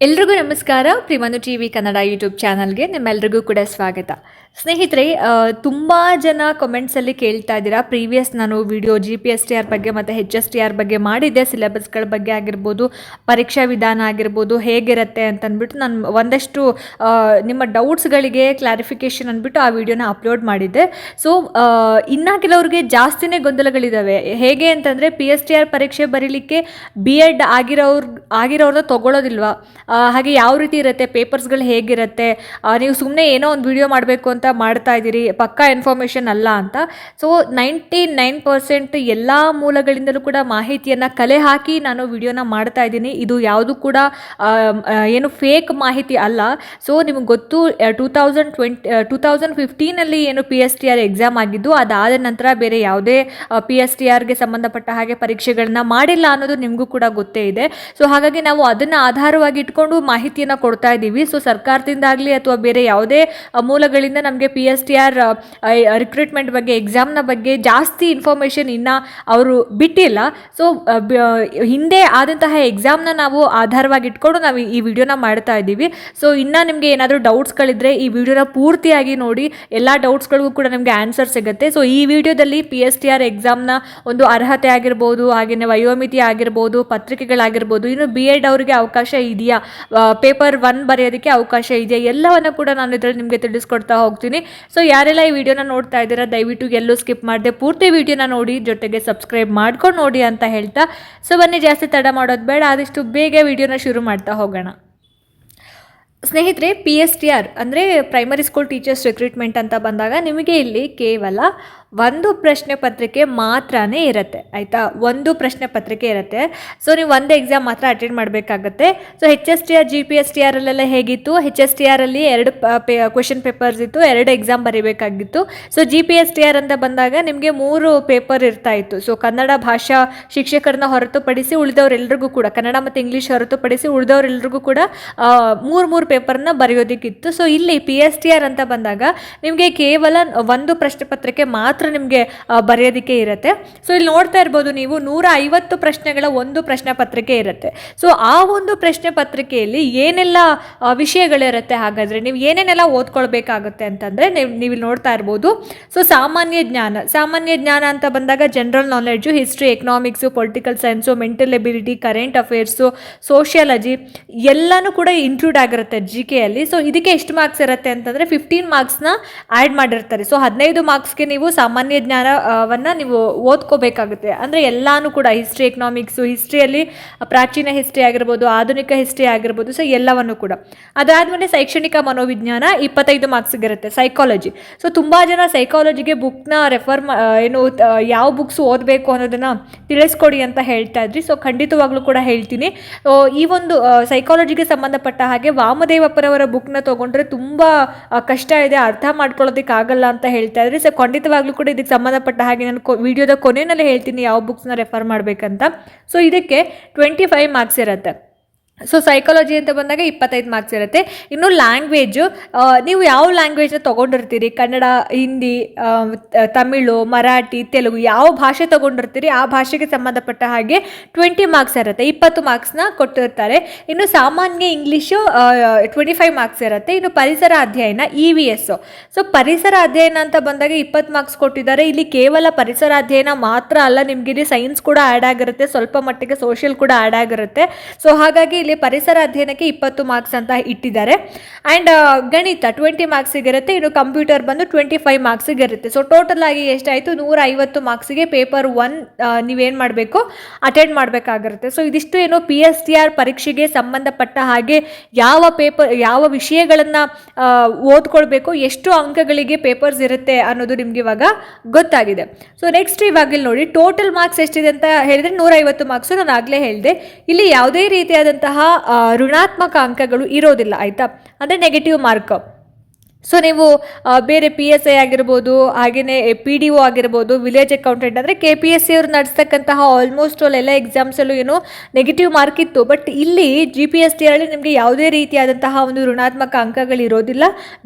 ಎಲ್ರಿಗೂ ನಮಸ್ಕಾರ. ಪ್ರಿಮನು ಟಿ ವಿ ಕನ್ನಡ ಯೂಟ್ಯೂಬ್ ಚಾನಲ್ಗೆ ನಿಮ್ಮೆಲ್ರಿಗೂ ಕೂಡ ಸ್ವಾಗತ. ಸ್ನೇಹಿತರೆ ತುಂಬ ಜನ ಕಮೆಂಟ್ಸಲ್ಲಿ ಕೇಳ್ತಾ ಇದ್ದೀರಾ. ಪ್ರೀವಿಯಸ್ ನಾನು video G P S T R ಬಗ್ಗೆ ಮತ್ತು ಹೆಚ್ ಎಸ್ ಟಿ ಆರ್ ಬಗ್ಗೆ ಮಾಡಿದ್ದೆ. ಸಿಲೆಬಸ್ಗಳ ಬಗ್ಗೆ ಆಗಿರ್ಬೋದು ಪರೀಕ್ಷಾ ವಿಧಾನ ಆಗಿರ್ಬೋದು ಹೇಗಿರುತ್ತೆ ಅಂತಂದ್ಬಿಟ್ಟು ನಾನು ಒಂದಷ್ಟು ನಿಮ್ಮ ಡೌಟ್ಸ್ಗಳಿಗೆ ಕ್ಲಾರಿಫಿಕೇಷನ್ ಅಂದ್ಬಿಟ್ಟು ಆ ವಿಡಿಯೋನ ಅಪ್ಲೋಡ್ ಮಾಡಿದ್ದೆ. ಸೊ ಇನ್ನು ಕೆಲವ್ರಿಗೆ ಜಾಸ್ತಿನೇ ಗೊಂದಲಗಳಿದ್ದಾವೆ ಹೇಗೆ ಅಂತಂದರೆ ಪಿ ಎಸ್ ಟಿ ಆರ್ ಪರೀಕ್ಷೆ ಬರೀಲಿಕ್ಕೆ ಬಿ ಎಡ್ ಆಗಿರೋರು ಆಗಿರೋರ್ನ ತಗೊಳ್ಳೋದಿಲ್ವಾ ಆ, ಹಾಗೆ ಯಾವ ರೀತಿ ಇರುತ್ತೆ ಪೇಪರ್ಸ್ಗಳು ಹೇಗಿರುತ್ತೆ ನೀವು ಸುಮ್ಮನೆ ಏನೋ ಒಂದು ವಿಡಿಯೋ ಮಾಡಬೇಕು ಅಂತ ಮಾಡ್ತಾ ಇದ್ದೀರಿ, ಪಕ್ಕಾ ಇನ್ಫಾರ್ಮೇಷನ್ ಅಲ್ಲ ಅಂತ. ಸೊ ನೈಂಟಿ ನೈನ್ ಪರ್ಸೆಂಟ್ ಎಲ್ಲ ಮೂಲಗಳಿಂದಲೂ ಕೂಡ ಮಾಹಿತಿಯನ್ನು ಕಲೆ ಹಾಕಿ ನಾನು ವಿಡಿಯೋನ ಮಾಡ್ತಾ ಇದ್ದೀನಿ. ಇದು ಯಾವುದು ಕೂಡ ಏನು ಫೇಕ್ ಮಾಹಿತಿ ಅಲ್ಲ. ಸೊ ನಿಮಗೆ ಗೊತ್ತು two thousand twenty two thousand ಫಿಫ್ಟೀನಲ್ಲಿ ಏನು P S T R exam ಆಗಿದ್ದು, ಅದಾದ ನಂತರ ಬೇರೆ ಯಾವುದೇ ಪಿ ಎಸ್ ಟಿ ಆರ್ಗೆ ಸಂಬಂಧಪಟ್ಟ ಹಾಗೆ ಪರೀಕ್ಷೆಗಳನ್ನ ಮಾಡಿಲ್ಲ ಅನ್ನೋದು ನಿಮಗೂ ಕೂಡ ಗೊತ್ತೇ ಇದೆ. ಸೊ ಹಾಗಾಗಿ ನಾವು ಅದನ್ನು ಆಧಾರವಾಗಿ ಮಾಹಿತಿಯನ್ನು ಕೊಡ್ತಾ ಇದ್ದೀವಿ ಸೊ ಸರ್ಕಾರದಿಂದಾಗಲಿ ಅಥವಾ ಬೇರೆ ಯಾವುದೇ ಮೂಲಗಳಿಂದ ನಮಗೆ P S T R recruitment ಬಗ್ಗೆ ಎಕ್ಸಾಮ್ನ ಬಗ್ಗೆ ಜಾಸ್ತಿ ಇನ್ಫಾರ್ಮೇಷನ್ ಇನ್ನು ಅವರು ಬಿಟ್ಟಿಲ್ಲ. ಸೊ ಹಿಂದೆ ಆದಂತಹ ಎಕ್ಸಾಮ್ನ ನಾವು ಆಧಾರವಾಗಿ ಇಟ್ಕೊಂಡು ನಾವು ಈ ವಿಡಿಯೋನ ಮಾಡ್ತಾ ಇದ್ದೀವಿ ಸೊ ಇನ್ನು ನಿಮಗೆ ಏನಾದರೂ ಡೌಟ್ಸ್ಗಳಿದ್ರೆ ಈ ವಿಡಿಯೋನ ಪೂರ್ತಿಯಾಗಿ ನೋಡಿ, ಎಲ್ಲ ಡೌಟ್ಸ್ಗಳಿಗೂ ಕೂಡ ನಿಮಗೆ ಆನ್ಸರ್ ಸಿಗುತ್ತೆ. ಸೊ ಈ ವಿಡಿಯೋದಲ್ಲಿ ಪಿ ಎಸ್ ಟಿ ಆರ್ ಎಕ್ಸಾಮ್ನ ಒಂದು ಅರ್ಹತೆ ಆಗಿರ್ಬೋದು ಹಾಗೆಯೇ ವಯೋಮಿತಿ ಆಗಿರ್ಬೋದು, ಪತ್ರಿಕೆಗಳಾಗಿರ್ಬೋದು, ಇನ್ನು ಬಿ ಎಡ್ ಅವರಿಗೆ ಅವಕಾಶ ಇದೆಯಾ? ಪೇಪರ್ ಒನ್ ಬರೆಯೋದಕ್ಕೆ ಅವಕಾಶ ಇದೆ. ಎಲ್ಲವನ್ನು ಕೂಡ ನಾನು ಇದರಲ್ಲಿ ನಿಮಗೆ ತಿಳಿಸ್ಕೊಡ್ತಾ ಹೋಗ್ತೀನಿ. ಸೊ ಯಾರೆಲ್ಲ ಈ ವಿಡಿಯೋನ ನೋಡ್ತಾ ಇದ್ದೀರಾ, ದಯವಿಟ್ಟು ಎಲ್ಲೂ ಸ್ಕಿಪ್ ಮಾಡದೆ. ಪೂರ್ತಿ ವಿಡಿಯೋನ ನೋಡಿ, ಜೊತೆಗೆ ಸಬ್ಸ್ಕ್ರೈಬ್ ಮಾಡ್ಕೊಂಡು ನೋಡಿ ಅಂತ ಹೇಳ್ತಾ. ಸೊ ಬನ್ನಿ, ಜಾಸ್ತಿ ತಡ ಮಾಡೋದು ಬೇಡ. ಆದಷ್ಟು ಬೇಗ ವಿಡಿಯೋನ ಶುರು ಮಾಡ್ತಾ ಹೋಗೋಣ. ಸ್ನೇಹಿತರೆ ಪಿ ಎಸ್ ಟಿ ಆರ್ ಅಂದರೆ ಪ್ರೈಮರಿ ಸ್ಕೂಲ್ ಟೀಚರ್ಸ್ ರಿಕ್ರೂಟ್ಮೆಂಟ್ ಅಂತ ಬಂದಾಗ ನಿಮಗೆ ಇಲ್ಲಿ ಕೇವಲ ಒಂದು ಪ್ರಶ್ನೆ ಪತ್ರಿಕೆ ಮಾತ್ರನೇ ಇರುತ್ತೆ, ಆಯಿತಾ? ಒಂದು ಪ್ರಶ್ನೆ ಪತ್ರಿಕೆ ಇರುತ್ತೆ. ಸೊ ನೀವು ಒಂದು ಎಕ್ಸಾಮ್ ಮಾತ್ರ ಅಟೆಂಡ್ ಮಾಡಬೇಕಾಗತ್ತೆ. So H S T R G P S T ಆರಲ್ಲೆಲ್ಲ ಹೇಗಿತ್ತು? ಹೆಚ್ ಎಸ್ ಟಿ ಆರಲ್ಲಿ ಎರಡು ಕ್ವೆಶನ್ ಪೇಪರ್ಸ್ ಇತ್ತು, ಎರಡು exam ಬರೀಬೇಕಾಗಿತ್ತು. So G P S T R ಅಂತ ಬಂದಾಗ ನಿಮಗೆ ಮೂರು ಪೇಪರ್ ಇರ್ತಾ ಇತ್ತು. ಸೊ ಕನ್ನಡ ಭಾಷಾ ಶಿಕ್ಷಕರನ್ನ ಹೊರತುಪಡಿಸಿ ಉಳಿದವರೆಲ್ಲರಿಗೂ ಕೂಡ, ಕನ್ನಡ ಮತ್ತು ಇಂಗ್ಲೀಷ್ ಹೊರತುಪಡಿಸಿ ಉಳಿದವರೆಲ್ಲರಿಗೂ ಕೂಡ ಮೂರು ಮೂರು ಪೇಪರ್ನ ಬರೆಯೋದಕ್ಕಿತ್ತು. ಸೊ ಇಲ್ಲಿ ಪಿ ಎಸ್ ಟಿ ಆರ್ ಅಂತ ಬಂದಾಗ ನಿಮಗೆ ಕೇವಲ ಒಂದು ಪ್ರಶ್ನೆ ಪತ್ರಿಕೆ ಮಾತ್ರ ನಿಮಗೆ ಬರೆಯೋದಕ್ಕೆ ಇರುತ್ತೆ. ಸೊ ಇಲ್ಲಿ ನೋಡ್ತಾ ಇರ್ಬೋದು ನೀವು ನೂರ ಐವತ್ತು ಪ್ರಶ್ನೆಗಳ ಒಂದು ಪ್ರಶ್ನೆ ಪತ್ರಿಕೆ ಇರುತ್ತೆ. ಸೊ ಆ ಒಂದು ಪ್ರಶ್ನೆ ಪತ್ರಿಕೆಯಲ್ಲಿ ಏನೆಲ್ಲ ವಿಷಯಗಳಿರುತ್ತೆ? ಹಾಗಾದರೆ ನೀವು ಏನೇನೆಲ್ಲ ಓದ್ಕೊಳ್ಬೇಕಾಗುತ್ತೆ ಅಂತಂದರೆ ನೀವು ನೀವು ನೋಡ್ತಾ ಇರ್ಬೋದು. ಸೊ ಸಾಮಾನ್ಯ ಜ್ಞಾನ. ಸಾಮಾನ್ಯ ಜ್ಞಾನ ಅಂತ ಬಂದಾಗ general knowledge, history, economics, political science, mental ability, current affairs, sociology ಎಲ್ಲನೂ ಕೂಡ ಇನ್ಕ್ಲೂಡ್ ಆಗಿರುತ್ತೆ ಜಿ ಕೆಯಲ್ಲಿ ಸೊ ಇದಕ್ಕೆ ಎಷ್ಟು ಮಾರ್ಕ್ಸ್ ಇರುತ್ತೆ ಅಂತಂದರೆ ಫಿಫ್ಟೀನ್ ಮಾರ್ಕ್ಸ್ನ ಆ್ಯಡ್ ಮಾಡಿರ್ತಾರೆ. ಸೊ ಹದಿನೈದು ಮಾರ್ಕ್ಸ್ಗೆ ನೀವು ಸಾಮಾನ್ಯ ಜ್ಞಾನವನ್ನು ನೀವು ಓದ್ಕೋಬೇಕಾಗುತ್ತೆ. ಅಂದರೆ ಎಲ್ಲಾನು ಕೂಡ ಹಿಸ್ಟ್ರಿ ಎಕನಾಮಿಕ್ಸು ಹಿಸ್ಟ್ರಿಯಲ್ಲಿ ಪ್ರಾಚೀನ ಹಿಸ್ಟ್ರಿ ಆಗಿರ್ಬೋದು, ಆಧುನಿಕ ಹಿಸ್ಟ್ರಿ ಆಗಿರ್ಬೋದು ಸೊ ಎಲ್ಲವನ್ನು ಕೂಡ. ಅದಾದಮೇಲೆ ಶೈಕ್ಷಣಿಕ ಮನೋವಿಜ್ಞಾನ ಇಪ್ಪತ್ತೈದು ಮಾರ್ಕ್ಸ್ಗಿರುತ್ತೆ ಸೈಕಾಲಜಿ ಸೊ ತುಂಬ ಜನ ಸೈಕಾಲಜಿಗೆ ಬುಕ್ನ ರೆಫರ್ ಏನು ಯಾವ ಬುಕ್ಸ್ ಓದಬೇಕು ಅನ್ನೋದನ್ನು ತಿಳಿಸ್ಕೊಡಿ ಅಂತ ಹೇಳ್ತಾ ಇದ್ರಿ. ಸೊ ಖಂಡಿತವಾಗ್ಲೂ ಕೂಡ ಹೇಳ್ತೀನಿ. ಈ ಒಂದು ಸೈಕಾಲಜಿಗೆ ಸಂಬಂಧಪಟ್ಟ ಹಾಗೆ ವಾಮದೇವಪ್ಪರವರ ಬುಕ್ನ ತೊಗೊಂಡ್ರೆ ತುಂಬ ಕಷ್ಟ ಇದೆ, ಅರ್ಥ ಮಾಡ್ಕೊಳ್ಳೋದಕ್ಕೆ ಆಗಲ್ಲ ಅಂತ ಹೇಳ್ತಾ ಇದ್ರಿ. ಸೊ ಖಂಡಿತವಾಗ್ಲೂ ಕೂಡ ಇದಕ್ಕೆ ಸಂಬಂಧಪಟ್ಟ ಹಾಗೆ ನಾನು ವಿಡಿಯೋದ ಕೊನೆಯಲ್ಲಿ ಹೇಳ್ತೀನಿ, ಯಾವ ಬುಕ್ಸ್ನ ರೆಫರ್ ಮಾಡಬೇಕಂತ. ಸೊ ಇದಕ್ಕೆ ಟ್ವೆಂಟಿ ಫೈವ್ ಮಾರ್ಕ್ಸ್ ಇರುತ್ತೆ. ಸೊ ಸೈಕಾಲಜಿ ಅಂತ ಬಂದಾಗ ಇಪ್ಪತ್ತೈದು ಮಾರ್ಕ್ಸ್ ಇರುತ್ತೆ. ಇನ್ನು ಲ್ಯಾಂಗ್ವೇಜು ನೀವು ಯಾವ ಲ್ಯಾಂಗ್ವೇಜ್ನ ತೊಗೊಂಡಿರ್ತೀರಿ? ಕನ್ನಡ, ಹಿಂದಿ ತಮಿಳು, ಮರಾಠಿ, ತೆಲುಗು ಯಾವ ಭಾಷೆ ತೊಗೊಂಡಿರ್ತೀರಿ? ಆ ಭಾಷೆಗೆ ಸಂಬಂಧಪಟ್ಟ ಹಾಗೆ ಟ್ವೆಂಟಿ ಮಾರ್ಕ್ಸ್ ಇರುತ್ತೆ. ಇಪ್ಪತ್ತು ಮಾರ್ಕ್ಸ್ನ ಕೊಟ್ಟಿರ್ತಾರೆ. ಇನ್ನು ಸಾಮಾನ್ಯ ಇಂಗ್ಲೀಷು ಟ್ವೆಂಟಿ ಫೈವ್ ಮಾರ್ಕ್ಸ್ ಇರುತ್ತೆ. ಇನ್ನು ಪರಿಸರ ಅಧ್ಯಯನ ಇ ವಿ ಎಸ್ಸು ಸೊ ಪರಿಸರ ಅಧ್ಯಯನ ಅಂತ ಬಂದಾಗ ಇಪ್ಪತ್ತು ಮಾರ್ಕ್ಸ್ ಕೊಟ್ಟಿದ್ದಾರೆ. ಇಲ್ಲಿ ಕೇವಲ ಪರಿಸರ ಅಧ್ಯಯನ ಮಾತ್ರ ಅಲ್ಲ, ನಿಮಗೆ ಸೈನ್ಸ್ ಕೂಡ ಆ್ಯಡ್ ಆಗಿರುತ್ತೆ. ಸ್ವಲ್ಪ ಮಟ್ಟಿಗೆ ಸೋಷಿಯಲ್ ಕೂಡ ಆ್ಯಡ್ ಆಗಿರುತ್ತೆ. ಸೊ ಹಾಗಾಗಿ ಇಲ್ಲಿ ಪರಿಸರ ಅಧ್ಯಯನಕ್ಕೆ ಇಪ್ಪತ್ತು ಮಾರ್ಕ್ಸ್ ಅಂತ ಇಟ್ಟಿದ್ದಾರೆ. ಆ್ಯಂಡ್ ಗಣಿತ ಟ್ವೆಂಟಿ ಮಾರ್ಕ್ಸಿಗೆ ಇರುತ್ತೆ ಇನ್ನು ಕಂಪ್ಯೂಟರ್ ಬಂದು ಟ್ವೆಂಟಿ ಫೈವ್ ಮಾರ್ಕ್ಸಿಗೆ ಇರುತ್ತೆ ಸೊ ಟೋಟಲ್ ಆಗಿ ಎಷ್ಟಾಯಿತು? ನೂರ ಐವತ್ತು ಮಾರ್ಕ್ಸಿಗೆ ಪೇಪರ್ ಒನ್ ನೀವೇನು ಮಾಡಬೇಕು? ಅಟೆಂಡ್ ಮಾಡಬೇಕಾಗಿರುತ್ತೆ. ಸೊ ಇದಿಷ್ಟು ಏನು ಪಿ ಎಸ್ ಟಿ ಆರ್ ಪರೀಕ್ಷೆಗೆ ಸಂಬಂಧಪಟ್ಟ ಹಾಗೆ ಯಾವ ಪೇಪರ್ ಯಾವ ವಿಷಯಗಳನ್ನು ಓದ್ಕೊಳ್ಬೇಕು, ಎಷ್ಟು ಅಂಕಗಳಿಗೆ ಪೇಪರ್ಸ್ ಇರುತ್ತೆ ಅನ್ನೋದು ನಿಮ್ಗೆ ಇವಾಗ ಗೊತ್ತಾಗಿದೆ. ಸೊ ನೆಕ್ಸ್ಟ್ ಇವಾಗ ನೋಡಿ ಟೋಟಲ್ ಮಾರ್ಕ್ಸ್ ಎಷ್ಟಿದೆ ಅಂತ ಹೇಳಿದ್ರೆ ನೂರ ಐವತ್ತು ಮಾರ್ಕ್ಸು ನಾನು ಆಗಲೇ ಹೇಳಿದೆ. ಇಲ್ಲಿ ಯಾವುದೇ ರೀತಿಯಾದಂತಹ ಋಣಾತ್ಮಕ ಅಂಕಗಳು ಇರೋದಿಲ್ಲ ಆಯಿತಾ? ಅಂದರೆ ನೆಗೆಟಿವ್ ಮಾರ್ಕ್ ಸೊ ನೀವು ಬೇರೆ ಪಿ ಎಸ್ ಐ ಆಗಿರ್ಬೋದು ಹಾಗೆಯೇ ಪಿ ಡಿ ಒ ಆಗಿರ್ಬೋದು ವಿಲೇಜ್ ಅಕೌಂಟೆಂಟ್ ಅಂದರೆ ಕೆ ಪಿ ಎಸ್ ಸಿ ಅವರು ನಡೆಸ್ತಕ್ಕಂತಹ ಆಲ್ಮೋಸ್ಟ್ ಆಲ್ ಎಲ್ಲ ಎಕ್ಸಾಮ್ಸಲ್ಲೂ ಏನು ನೆಗೆಟಿವ್ ಮಾರ್ಕ್ ಇತ್ತು. ಬಟ್ ಇಲ್ಲಿ ಜಿ ಪಿ ಎಸ್ ಟಿ ಅಲ್ಲಿ ನಿಮಗೆ ಯಾವುದೇ ರೀತಿಯಾದಂತಹ ಒಂದು ಋಣಾತ್ಮಕ ಅಂಕಗಳಿರೋದಿಲ್ಲ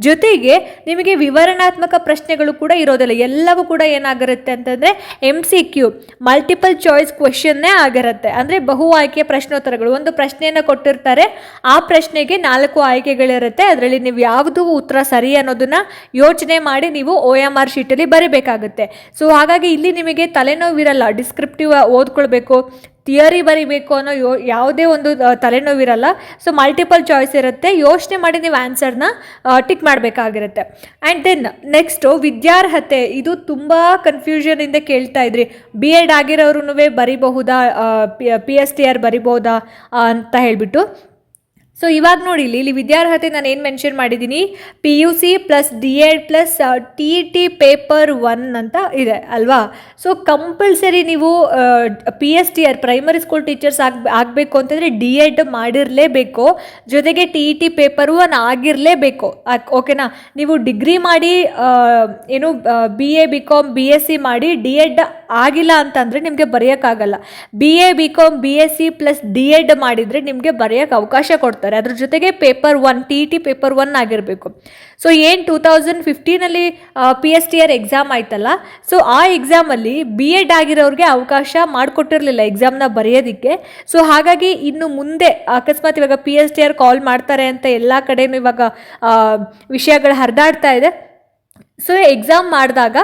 ಜೊತೆಗೆ ನಿಮಗೆ ವಿವರಣಾತ್ಮಕ ಪ್ರಶ್ನೆಗಳು ಕೂಡ ಇರೋದಿಲ್ಲ. ಎಲ್ಲವೂ ಕೂಡ ಏನಾಗಿರುತ್ತೆ ಅಂತಂದರೆ M C Q multiple choice ಕ್ವೆಶನ್ನೇ ಆಗಿರುತ್ತೆ. ಅಂದರೆ ಬಹು ಆಯ್ಕೆ ಪ್ರಶ್ನೋತ್ತರಗಳು. ಒಂದು ಪ್ರಶ್ನೆಯನ್ನು ಕೊಟ್ಟಿರ್ತಾರೆ. ಆ ಪ್ರಶ್ನೆಗೆ ನಾಲ್ಕು ಆಯ್ಕೆಗಳಿರುತ್ತೆ. ಅದರಲ್ಲಿ ನೀವು ಯಾವುದು ಉತ್ತರ ಸರಿ ಅನ್ನೋದನ್ನ ಯೋಚನೆ ಮಾಡಿ ನೀವು ಓ ಎಂ ಆರ್ ಶೀಟಲ್ಲಿ ಬರೀಬೇಕಾಗುತ್ತೆ. ಸೊ ಹಾಗಾಗಿ ಇಲ್ಲಿ ನಿಮಗೆ ತಲೆನೋವಿರಲ್ಲ, ಡಿಸ್ಕ್ರಿಪ್ಟಿವ್ ಓದ್ಕೊಳ್ಬೇಕು, ಥಿಯರಿ ಬರಿಬೇಕು ಅನ್ನೋ ಯೋ, ಯಾವುದೇ ಒಂದು ತಲೆನೋವಿರಲ್ಲ. ಸೊ ಮಲ್ಟಿಪಲ್ ಚಾಯ್ಸ್ ಇರುತ್ತೆ. ಯೋಚನೆ ಮಾಡಿ ನೀವು ಆನ್ಸರ್ನ ಟಿಕ್ ಮಾಡಬೇಕಾಗಿರುತ್ತೆ. ಆ್ಯಂಡ್ ದೆನ್ ನೆಕ್ಸ್ಟು ವಿದ್ಯಾರ್ಹತೆ. ಇದು ತುಂಬ ಕನ್ಫ್ಯೂಷನಿಂದ ಕೇಳ್ತಾ ಇದ್ರಿ. ಬಿ ಎಡ್ ಆಗಿರೋರು ಬರಿಬಹುದಾ ಪಿ ಎಸ್ ಟಿ ಆರ್ ಬರಿಬಹುದಾ? ಅಂತ ಹೇಳಿಬಿಟ್ಟು. ಸೊ ಇವಾಗ ನೋಡಿ ಇಲ್ಲಿ ಇಲ್ಲಿ ವಿದ್ಯಾರ್ಹತೆ ನಾನು ಏನು ಮೆನ್ಷನ್ ಮಾಡಿದ್ದೀನಿ P U C plus D Ed plus T T paper one ಅಂತ ಇದೆ, ಅಲ್ವಾ? ಸೊ ಕಂಪಲ್ಸರಿ ನೀವು P S T R primary school teachers ಆಗ್ಬೇ ಆಗಬೇಕು ಅಂತಂದರೆ ಡಿ ಎಡ್ ಮಾಡಿರಲೇಬೇಕು. ಜೊತೆಗೆ T E T paper one ಆಗಿರಲೇಬೇಕು ಓಕೆನಾ ನೀವು ಡಿಗ್ರಿ ಮಾಡಿ ಏನು B A B com B S C ಮಾಡಿ ಡಿ ಎಡ್ ಆಗಿಲ್ಲ ಅಂತಂದರೆ ನಿಮಗೆ ಬರೆಯೋಕ್ಕಾಗಲ್ಲ. B A B com B S C plus D Ed ಮಾಡಿದರೆ ನಿಮಗೆ ಬರೆಯೋಕ್ಕೆ ಅವಕಾಶ ಕೊಡ್ತಾರೆ. ಅದ್ರ ಜೊತೆಗೆ paper one T E T paper one ಆಗಿರಬೇಕು. ಸೊ ಏನು two thousand ಫಿಫ್ಟೀನಲ್ಲಿ P S T R exam ಆಯ್ತಲ್ಲ? ಸೊ ಆ ಎಕ್ಸಾಮಲ್ಲಿ ಬಿ ಎಡ್ ಆಗಿರೋರಿಗೆ ಅವಕಾಶ ಮಾಡಿಕೊಟ್ಟಿರಲಿಲ್ಲ ಎಕ್ಸಾಮ್ನ ಬರೆಯೋದಕ್ಕೆ. ಸೊ ಹಾಗಾಗಿ ಇನ್ನು ಮುಂದೆ ಅಕಸ್ಮಾತ್ ಇವಾಗ P S T R call ಮಾಡ್ತಾರೆ ಅಂತ ಎಲ್ಲ ಕಡೆನೂ ಇವಾಗ ವಿಷಯಗಳು ಹರಿದಾಡ್ತಾ ಇದೆ. ಸೊ ಎಕ್ಸಾಮ್ ಮಾಡಿದಾಗ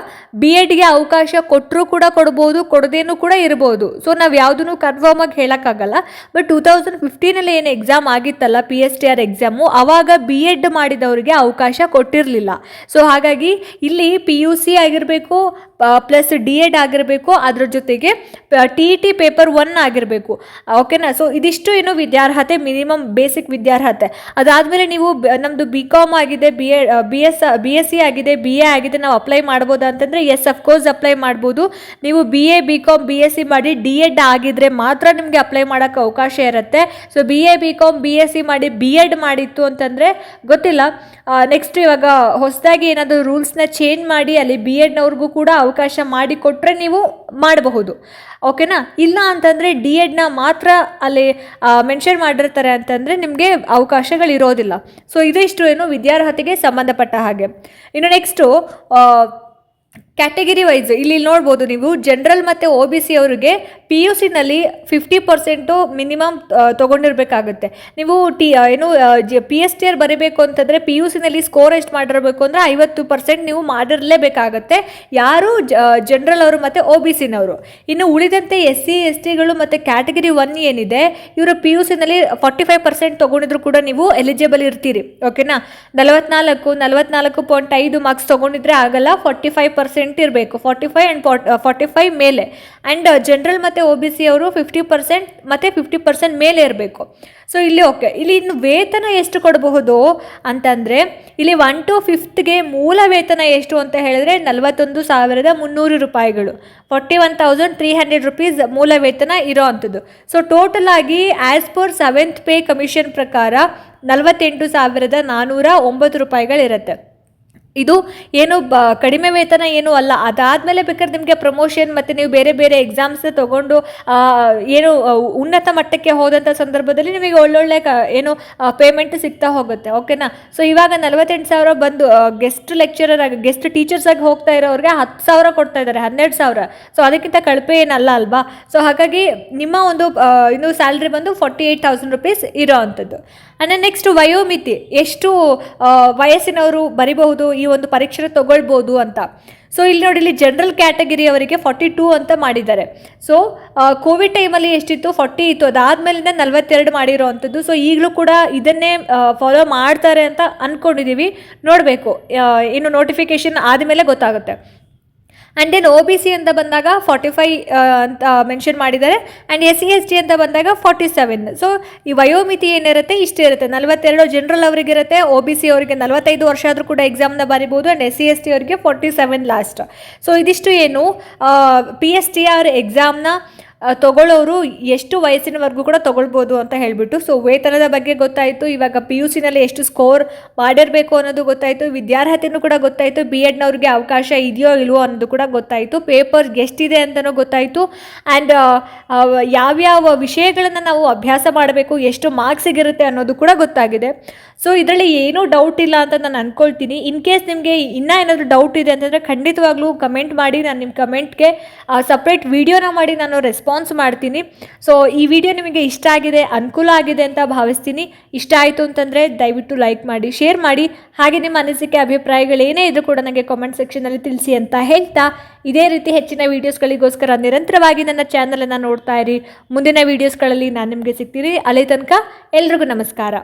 ಬಿ ಎಡ್ಗೆ ಅವಕಾಶ ಕೊಟ್ಟರೂ ಕೂಡ ಕೊಡ್ಬೋದು, ಕೊಡದೇನೂ ಕೂಡ ಇರ್ಬೋದು. ಸೊ ನಾವು ಯಾವುದನ್ನು ಕನ್ಫರ್ಮ್ ಆಗಿ ಹೇಳೋಕ್ಕಾಗಲ್ಲ. ಬಟ್ ಟೂ ತೌಸಂಡ್ ಫಿಫ್ಟೀನಲ್ಲಿ ಏನು ಎಕ್ಸಾಮ್ ಆಗಿತ್ತಲ್ಲ P S T R exam ಆವಾಗ ಬಿ ಎಡ್ ಮಾಡಿದವರಿಗೆ ಅವಕಾಶ ಕೊಟ್ಟಿರಲಿಲ್ಲ. ಸೊ ಹಾಗಾಗಿ ಇಲ್ಲಿ ಪಿ ಯು ಸಿ ಆಗಿರಬೇಕು ಪ್ಲಸ್ ಡಿ ಎಡ್ ಆಗಿರಬೇಕು, ಅದ್ರ ಜೊತೆಗೆ T E T paper one ಆಗಿರಬೇಕು. ಓಕೆನಾ ಸೊ ಇದಿಷ್ಟು ಏನು ವಿದ್ಯಾರ್ಹತೆ ಮಿನಿಮಮ್ ಬೇಸಿಕ್ ವಿದ್ಯಾರ್ಹತೆ. ಅದಾದಮೇಲೆ ನೀವು ನಮ್ಮದು ಬಿ ಕಾಮ್ ಆಗಿದೆ B A B S B S C ಆಗಿದೆ ಬಿ ಎ ಆಗಿದೆ, ನಾವು ಅಪ್ಲೈ ಮಾಡ್ಬೋದಾ ಅಂತಂದರೆ ಎಸ್ ಅಫ್ಕೋರ್ಸ್ ಅಪ್ಲೈ ಮಾಡ್ಬೋದು. ನೀವು B A B com B S C ಮಾಡಿ ಡಿ ಎಡ್ ಆಗಿದ್ರೆ ಮಾತ್ರ ನಿಮಗೆ ಅಪ್ಲೈ ಮಾಡೋಕ್ಕೆ ಅವಕಾಶ ಇರುತ್ತೆ. So B A B com B S C ಮಾಡಿ ಬಿ ಎಡ್ ಮಾಡಿತ್ತು ಅಂತಂದರೆ, ಗೊತ್ತಿಲ್ಲ. ನೆಕ್ಸ್ಟ್ ಇವಾಗ ಹೊಸದಾಗಿ ಏನಾದರೂ ರೂಲ್ಸ್ನ ಚೇಂಜ್ ಮಾಡಿ, ಅಲ್ಲಿ ಬಿ ಎಡ್ನವ್ರಿಗೂ ಕೂಡ ಅವಕಾಶ ಮಾಡಿಕೊಟ್ರೆ ನೀವು ಮಾಡಬಹುದು. ಓಕೆನಾ? ಇಲ್ಲ ಅಂತಂದರೆ ಡಿ ಎಡ್ನ ಮಾತ್ರ ಅಲ್ಲಿ ಮೆನ್ಷನ್ ಮಾಡಿರ್ತಾರೆ ಅಂತಂದರೆ ನಿಮಗೆ ಅವಕಾಶಗಳಿರೋದಿಲ್ಲ. ಸೊ ಇದಿಷ್ಟು ಏನು ವಿದ್ಯಾರ್ಹತೆಗೆ ಸಂಬಂಧಪಟ್ಟ ಹಾಗೆ. ಇನ್ನು ನೆಕ್ಸ್ಟು ಕ್ಯಾಟಗಿರಿ ವೈಸ್ ಇಲ್ಲಿ ನೋಡ್ಬೋದು ನೀವು ಜನರಲ್ ಮತ್ತು ಒ ಬಿ ಸಿ ಅವರಿಗೆ ಪಿ ಯು ಸಿನಲ್ಲಿ ಫಿಫ್ಟಿ ಪರ್ಸೆಂಟು ಮಿನಿಮಮ್ ತೊಗೊಂಡಿರಬೇಕಾಗುತ್ತೆ. ನೀವು ಟಿ ಏನು ಪಿ ಎಸ್ ಟಿ ಆರ್ ಬರೀಬೇಕು ಅಂತಂದರೆ ಪಿ ಯು ಸಿನಲ್ಲಿ ಸ್ಕೋರ್ ಎಷ್ಟು ಮಾಡಿರಬೇಕು ಅಂದರೆ ಐವತ್ತು ಪರ್ಸೆಂಟ್ ನೀವು ಮಾಡಿರಲೇಬೇಕಾಗತ್ತೆ. ಯಾರು ಜನರಲ್ ಅವರು ಮತ್ತು ಒ ಬಿ ಸಿನವರು ಇನ್ನು ಉಳಿದಂತೆ ಎಸ್ ಸಿ ಎಸ್ ಟಿಗಳು ಮತ್ತು ಕ್ಯಾಟಗರಿ ಒನ್ ಏನಿದೆ, ಇವರು ಪಿ ಯು ಸಿನಲ್ಲಿ ಫಾರ್ಟಿ ಫೈವ್ ಪರ್ಸೆಂಟ್ ತೊಗೊಂಡಿದ್ರು ಕೂಡ ನೀವು ಎಲಿಜಿಬಲ್ ಇರ್ತೀರಿ. ಓಕೆನಾ ನಲವತ್ನಾಲ್ಕು ನಲವತ್ನಾಲ್ಕು ಪಾಯಿಂಟ್ ಐದು ಮಾರ್ಕ್ಸ್ ತೊಗೊಂಡಿದ್ರೆ ಆಗಲ್ಲ ಫಾರ್ಟಿ ಫೈವ್ ಪರ್ಸೆಂಟ್ ಇರಬೇಕು forty five and forty five ಮೇಲೆ. ಆ್ಯಂಡ್ ಜನರಲ್ ಮತ್ತು ಒ ಬಿ ಸಿ ಅವರು ಫಿಫ್ಟಿ ಪರ್ಸೆಂಟ್ ಮತ್ತು ಫಿಫ್ಟಿ ಪರ್ಸೆಂಟ್ ಮೇಲೆ ಇರಬೇಕು. ಸೊ ಇಲ್ಲಿ ಓಕೆ ಇಲ್ಲಿ ಇನ್ನು ವೇತನ ಎಷ್ಟು ಕೊಡಬಹುದು ಅಂತಂದರೆ, ಇಲ್ಲಿ ಒನ್ ಟು ಫಿಫ್ತ್ಗೆ ಮೂಲ ವೇತನ ಎಷ್ಟು ಅಂತ ಹೇಳಿದ್ರೆ ನಲವತ್ತೊಂದು ಸಾವಿರದ ಮುನ್ನೂರು ರೂಪಾಯಿಗಳು. Forty one thousand three hundred rupees ಮೂಲ ವೇತನ ಇರೋ ಅಂಥದ್ದು. ಸೊ ಟೋಟಲ್ ಆಗಿ as per seventh pay commission ಪ್ರಕಾರ ನಲ್ವತ್ತೆಂಟು ಸಾವಿರದ ನಾನ್ನೂರ ಒಂಬತ್ತು ರೂಪಾಯಿಗಳಿರುತ್ತೆ. ಇದು ಏನು ಬ, ಕಡಿಮೆ ವೇತನ ಏನೂ ಅಲ್ಲ. ಅದಾದಮೇಲೆ ಬೇಕಾದ್ರೆ ನಿಮಗೆ ಪ್ರಮೋಷನ್ ಮತ್ತು ನೀವು ಬೇರೆ ಬೇರೆ ಎಕ್ಸಾಮ್ಸ್ ತೊಗೊಂಡು ಏನು ಉನ್ನತ ಮಟ್ಟಕ್ಕೆ ಹೋದಂಥ ಸಂದರ್ಭದಲ್ಲಿ ನಿಮಗೆ ಒಳ್ಳೊಳ್ಳೆ ಕ, ಏನು ಪೇಮೆಂಟ್ ಸಿಗ್ತಾ ಹೋಗುತ್ತೆ. ಓಕೆನಾ ಸೊ ಇವಾಗ ನಲವತ್ತೆಂಟು ಸಾವಿರ ಬಂದು ಗೆಸ್ಟ್ ಲೆಕ್ಚರರ್ ಆಗಿ ಗೆಸ್ಟ್ ಟೀಚರ್ಸ್ ಆಗಿ ಹೋಗ್ತಾ ಇರೋರಿಗೆ ಹತ್ತು ಸಾವಿರ ಕೊಡ್ತಾ ಇದ್ದಾರೆ, ಹನ್ನೆರಡು ಸಾವಿರ. ಸೊ ಅದಕ್ಕಿಂತ ಕಳಪೆ ಏನಲ್ಲ ಅಲ್ವಾ? ಸೊ ಹಾಗಾಗಿ ನಿಮ್ಮ ಒಂದು ಇನ್ನು ಸ್ಯಾಲ್ರಿ ಬಂದು ಫಾರ್ಟಿ ಏಯ್ಟ್ ತೌಸಂಡ್ ರುಪೀಸ್ ಇರೋ ಅಂಥದ್ದು. ಆ್ಯಂಡ್ ನೆಕ್ಸ್ಟ್ ವಯೋಮಿತಿ, ಎಷ್ಟು ವಯಸ್ಸಿನವರು ಬರಿಬಹುದು, ಈ ಒಂದು ಪರೀಕ್ಷೆ ತಗೊಳ್ಬೋದು ಅಂತ. ಸೊ ಇಲ್ಲಿ ನೋಡಿ, ಇಲ್ಲಿ ಜನರಲ್ ಕ್ಯಾಟಗರಿ ಅವರಿಗೆ ಫಾರ್ಟಿ ಟೂ ಅಂತ ಮಾಡಿದ್ದಾರೆ. ಸೊ ಕೋವಿಡ್ ಟೈಮಲ್ಲಿ ಎಷ್ಟಿತ್ತು? ಫಾರ್ಟಿ ಇತ್ತು. ಅದಾದಮೇಲಿಂದ ನಲ್ವತ್ತೆರಡು ಮಾಡಿರೋ ಅಂಥದ್ದು ಸೊ ಈಗಲೂ ಕೂಡ ಇದನ್ನೇ ಫಾಲೋ ಮಾಡ್ತಾರೆ ಅಂತ ಅಂದ್ಕೊಂಡಿದ್ದೀವಿ ನೋಡಬೇಕು. ಇನ್ನು ನೋಟಿಫಿಕೇಷನ್ ಆದಮೇಲೆ ಗೊತ್ತಾಗುತ್ತೆ. And then O B C ಅಂತ ಬಂದಾಗ ಫಾರ್ಟಿ ಫೈ ಅಂತ ಮೆನ್ಷನ್ ಮಾಡಿದ್ದಾರೆ. And S C S T ಅಂತ ಬಂದಾಗ ಫಾರ್ಟಿ ಸೆವೆನ್ ಸೊ ಈ ವಯೋಮಿತಿ ಏನಿರುತ್ತೆ, ಇಷ್ಟೇ ಇರುತ್ತೆ. ನಲವತ್ತೆರಡು ಜನರಲ್ ಅವರಿಗಿರುತ್ತೆ ಒ ಬಿ ಸಿ ಅವರಿಗೆ ನಲವತ್ತೈದು ವರ್ಷ ಆದರೂ ಕೂಡ ಎಕ್ಸಾಮ್ನ ಬರಿಬೋದು and S C S T ಅವರಿಗೆ ಫಾರ್ಟಿ ಸೆವೆನ್ ಲಾಸ್ಟ್ ಸೊ ಇದಿಷ್ಟು ಏನು ಪಿ ಎಸ್ ಟಿ ಆರ್ ಎಕ್ಸಾಮ್ನ ತಗೊಳ್ಳೋರು ಎಷ್ಟು ವಯಸ್ಸಿನವರೆಗೂ ಕೂಡ ತಗೊಳ್ಬೋದು ಅಂತ ಹೇಳಿಬಿಟ್ಟು ಸೊ ವೇತನದ ಬಗ್ಗೆ ಗೊತ್ತಾಯಿತು, ಇವಾಗ ಪಿ ಯು ಸಿನಲ್ಲಿ ಎಷ್ಟು ಸ್ಕೋರ್ ಮಾಡಿರಬೇಕು ಅನ್ನೋದು ಗೊತ್ತಾಯಿತು ವಿದ್ಯಾರ್ಹತೆಯೂ ಕೂಡ ಗೊತ್ತಾಯಿತು ಬಿ ಎಡ್ನವ್ರಿಗೆ ಅವಕಾಶ ಇದೆಯೋ ಇಲ್ವೋ ಅನ್ನೋದು ಕೂಡ ಗೊತ್ತಾಯಿತು ಪೇಪರ್ ಎಷ್ಟಿದೆ ಅಂತಲೂ ಗೊತ್ತಾಯಿತು ಆ್ಯಂಡ್ ಯಾವ್ಯಾವ ವಿಷಯಗಳನ್ನು ನಾವು ಅಭ್ಯಾಸ ಮಾಡಬೇಕು, ಎಷ್ಟು ಮಾರ್ಕ್ಸಿಗಿರುತ್ತೆ ಅನ್ನೋದು ಕೂಡ ಗೊತ್ತಾಗಿದೆ. ಸೊ ಇದರಲ್ಲಿ ಏನೂ ಡೌಟ್ ಇಲ್ಲ ಅಂತ ನಾನು ಅಂದ್ಕೊಳ್ತೀನಿ ಇನ್ ಕೇಸ್ ನಿಮಗೆ ಇನ್ನೂ ಏನಾದರೂ ಡೌಟ್ ಇದೆ ಅಂತಂದರೆ ಖಂಡಿತವಾಗ್ಲೂ ಕಮೆಂಟ್ ಮಾಡಿ. ನಾನು ನಿಮ್ಮ ಕಮೆಂಟ್ಗೆ ಸಪ್ರೇಟ್ ವೀಡಿಯೋನ ಮಾಡಿ ನಾನು ರೆಸ್ಪಾನ್ಸ್ ಮಾಡ್ತೀನಿ. ಸೊ ಈ ವಿಡಿಯೋ ನಿಮಗೆ ಇಷ್ಟ ಆಗಿದೆ, ಅನುಕೂಲ ಆಗಿದೆ ಅಂತ ಭಾವಿಸ್ತೀನಿ. ಇಷ್ಟ ಆಯಿತು ಅಂತಂದರೆ ದಯವಿಟ್ಟು ಲೈಕ್ ಮಾಡಿ ಶೇರ್ ಮಾಡಿ. ಹಾಗೆ ನಿಮ್ಮ ಅನಿಸಿಕೆ ಅಭಿಪ್ರಾಯಗಳೇನೇ ಇದ್ರೂ ಕೂಡ ನನಗೆ ಕಾಮೆಂಟ್ ಸೆಕ್ಷನಲ್ಲಿ ತಿಳಿಸಿ ಅಂತ ಹೇಳ್ತಾ, ಇದೇ ರೀತಿ ಹೆಚ್ಚಿನ ವೀಡಿಯೋಸ್ಗಳಿಗೋಸ್ಕರ ನಿರಂತರವಾಗಿ ನನ್ನ ಚಾನಲನ್ನು ನೋಡ್ತಾ ಇರಿ. ಮುಂದಿನ ವೀಡಿಯೋಸ್ಗಳಲ್ಲಿ ನಾನು ನಿಮಗೆ ಸಿಗ್ತೀನಿ. ಅಲ್ಲಿ ತನಕ ಎಲ್ರಿಗೂ ನಮಸ್ಕಾರ.